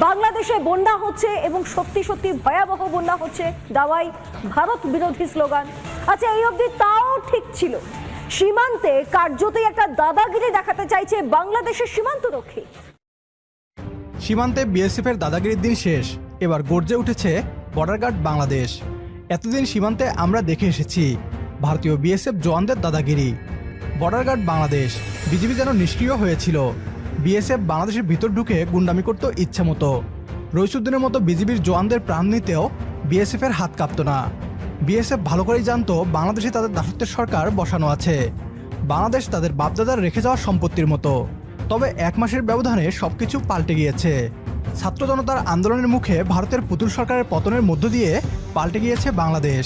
বাংলাদেশে বন্যা হচ্ছে এবং সত্যি সত্যি ভয়াবহ বন্যা হচ্ছে দাওয়াই ভারত বিরোধী স্লোগান। আচ্ছা এই অবধি তাও ঠিক ছিল। সীমান্তে কার্যতই একটা দাদাগিরি দেখাতে চাইছে বাংলাদেশের সীমান্ত সীমান্তরক্ষী সীমান্তে বিএসএফের দাদাগিরির দিন শেষ। এবার গর্জে উঠেছে বর্ডার গার্ড বাংলাদেশ। এতদিন সীমান্তে আমরা দেখে এসেছি ভারতীয় বিএসএফ জওয়ানদের দাদাগিরি। বর্ডার গার্ড বাংলাদেশ, বিজিবি যেন নিষ্ক্রিয় হয়েছিল। বিএসএফ বাংলাদেশের ভিতর ঢুকে গুন্ডামি করত ইচ্ছে মতো। রইসুদ্দিনের মতো বিজিবির জওয়ানদের প্রাণ নিতেও বিএসএফের হাত কাঁপত না। বিএসএফ ভালো করেই জানতো বাংলাদেশে তাদের দাসত্বের সরকার বসানো আছে। বাংলাদেশ তাদের বাপদাদার রেখে যাওয়া সম্পত্তির মতো। তবে এক মাসের ব্যবধানে সবকিছু পাল্টে গিয়েছে। ছাত্র জনতার আন্দোলনের মুখে ভারতের পুতুল সরকারের পতনের মধ্য দিয়ে পাল্টে গিয়েছে বাংলাদেশ।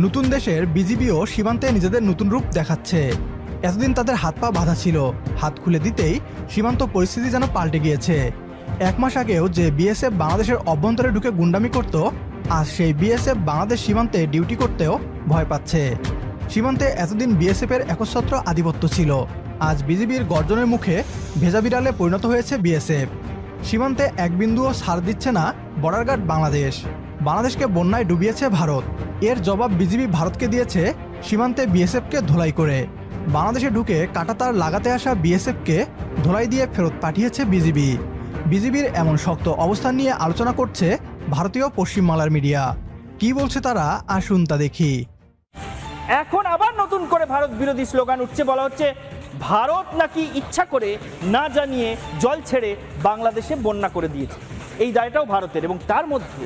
নতুন দেশের বিজিবিও সীমান্তে নিজেদের নতুন রূপ দেখাচ্ছে। এতদিন তাদের হাত পা বাঁধা ছিল। হাত খুলে দিতেই সীমান্ত পরিস্থিতি যেন পাল্টে গিয়েছে। এক মাস আগেও যে বিএসএফ বাংলাদেশের অভ্যন্তরে ঢুকে গুন্ডামি করত, আজ সেই বিএসএফ বাংলাদেশ সীমান্তে ডিউটি করতেও ভয় পাচ্ছে। সীমান্তে এতদিন বিএসএফ এর একচ্ছত্র আধিপত্য ছিল। আজ বিজিবির গর্জনের মুখে ভেজা বিড়ালে পরিণত হয়েছে বিএসএফ। সীমান্তে এক বিন্দুও ছাড় দিচ্ছে না বর্ডার গার্ড বাংলাদেশ। বাংলাদেশকে বন্যায় ডুবিয়েছে ভারত। এর জবাব বিজিবি ভারতকে দিয়েছে সীমান্তে বিএসএফকে ধোলাই করে। বাংলাদেশে ঢুকে কাটাতার লাগাতে আসা বিএসএফকে ধোলাই দিয়ে ফেরত পাঠিয়েছে বিজিবি। বিজিবির এমন শক্ত অবস্থান নিয়ে আলোচনা করছে ভারতীয় পশ্চিমবাংলার মিডিয়া। কি বলছে তারা, আসুন তা দেখি। এখন আবার নতুন করে ভারত বিরোধী স্লোগান উঠছে, বলা হচ্ছে, ভারত নাকি ইচ্ছা করে না জানিয়ে জল ছেড়ে বাংলাদেশে বন্যা করে দিয়েছে। এই দায়টাও ভারতের এবং তার মধ্যে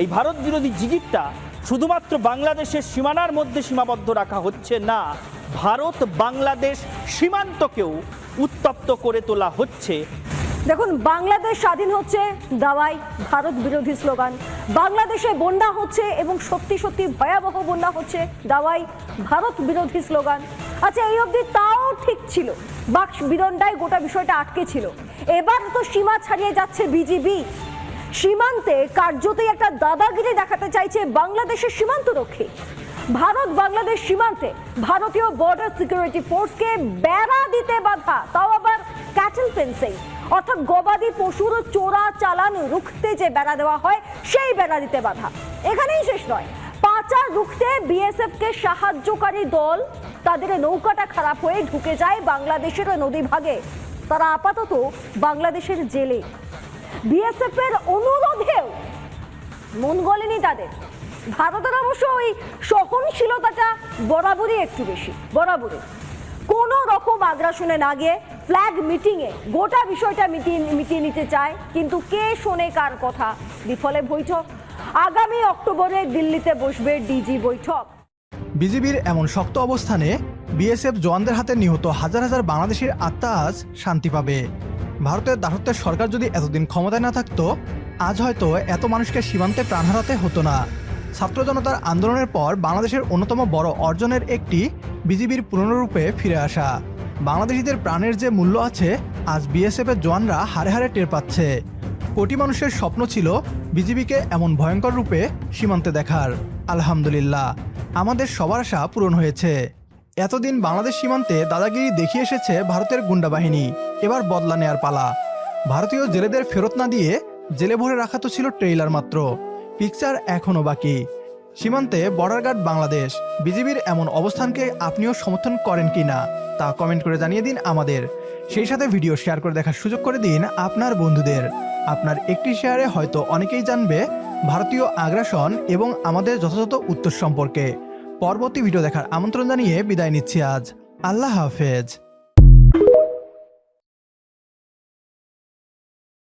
এই ভারত বিরোধী জিগিরটা শুধুমাত্র বাংলাদেশের সীমানার মধ্যে সীমাবদ্ধ রাখা হচ্ছে না, ভারত বাংলাদেশ সীমান্তকেও উত্তপ্ত করে তোলা হচ্ছে। দেখুন, বাংলাদেশ স্বাধীন হচ্ছে দাওয়াই ভারত বিরোধী স্লোগান। বাংলাদেশে বন্যা হচ্ছে এবং সত্যি সত্যি ভয়াবহ বন্যা হচ্ছে দাওয়াই ভারত বিরোধী স্লোগান। আচ্ছা এই অবধি তাও ঠিক ছিল। বাক্স বিদণ্ডায় গোটা বিষয়টা আটকে ছিল। এবার তো সীমা ছাড়িয়ে যাচ্ছে বিজিবি। সীমান্তে কার্যতই একটা দাদাগিরি দেখাতে চাইছে বাংলাদেশের সীমান্তরক্ষী। ভারত বাংলাদেশ সীমান্তে ভারতীয় বর্ডার সিকিউরিটি ফোর্সকে বেড়া দিতে বাধা। তাও আবার ক্যাটেল ফেন্সিং অর্থাৎ গবাদি পশুর চোরা চালান রুখতে যে বেড়া দেওয়া হয়, সেই বেড়া দিতে বাধা। এখানেই শেষ নয়। পাচার রুখতে বিএসএফ কে সাহায্যকারী দল, তাদের নৌকাটা খারাপ হয়ে ঢুকে যায় বাংলাদেশের নদী ভাগে তারা আপাতত বাংলাদেশের জেলে। বিএসএফ এর অনুরোধেও মন গলেনি তাদের। ভারতের অবশ্য ওই সহনশীলতাটা বরাবরই একটু বেশি, বরাবরই। কোনো রকম আগ্রাসনে না গিয়ে ফ্ল্যাগ মিটিংয়ে গোটা বিষয়টা মিটিয়ে মিটিয়ে নিতে চায়, কিন্তু কে শোনে কার কথা? বিফলে বৈঠক। আগামী অক্টোবরে দিল্লিতে বসবে ডিজি বৈঠক। বিজিবির এমন শক্ত অবস্থানে বিএসএফ জওয়ানদের হাতে নিহত হাজার হাজার বাংলাদেশের আত্মা আজ শান্তি পাবে। ভারতের দাসত্বের সরকার যদি এতদিন ক্ষমতায় না থাকতো, আজ হয়তো এত মানুষকে সীমান্তে প্রাণ হারাতে হতো না। ছাত্র জনতার আন্দোলনের পর বাংলাদেশের অন্যতম বড় অর্জনের একটি বিজিবির পুনরূপে ফিরে আসা। বাংলাদেশিদের প্রাণের যে মূল্য আছে, আজ বিএসএফের জওয়ানরা হারে হারে টের পাচ্ছে। কোটি মানুষের স্বপ্ন ছিল বিজিবিকে এমন ভয়ঙ্কর রূপে সীমান্তে দেখার। আলহামদুলিল্লাহ। আমাদের সবার আশা পূরণ হয়েছে। এতদিন বাংলাদেশ সীমান্তে দাদাগিরি দেখিয়ে এসেছে ভারতের গুন্ডা বাহিনী। এবার বদলা নেয়ার পালা। ভারতীয় জেলেদের ফেরত না দিয়ে জেলে ভরে রাখা তো ছিল ট্রেইলার মাত্র। পিকচার এখনও বাকি। সীমান্তে বর্ডার গার্ড বাংলাদেশ, বিজিবির এমন অবস্থানকে আপনিও সমর্থন করেন কি না, তা কমেন্ট করে জানিয়ে দিন আমাদের। সেই সাথে ভিডিও শেয়ার করে দেখার সুযোগ করে দিন আপনার বন্ধুদের। আপনার একটি শেয়ারে হয়তো অনেকেই জানবে, ভারতীয় আগ্রাসন এবং আমাদের যথাযথ উত্তর সম্পর্কে। পরবর্তী ভিডিও দেখার আমন্ত্রণ জানিয়ে বিদায় নিচ্ছি আজ। আল্লাহ হাফেজ।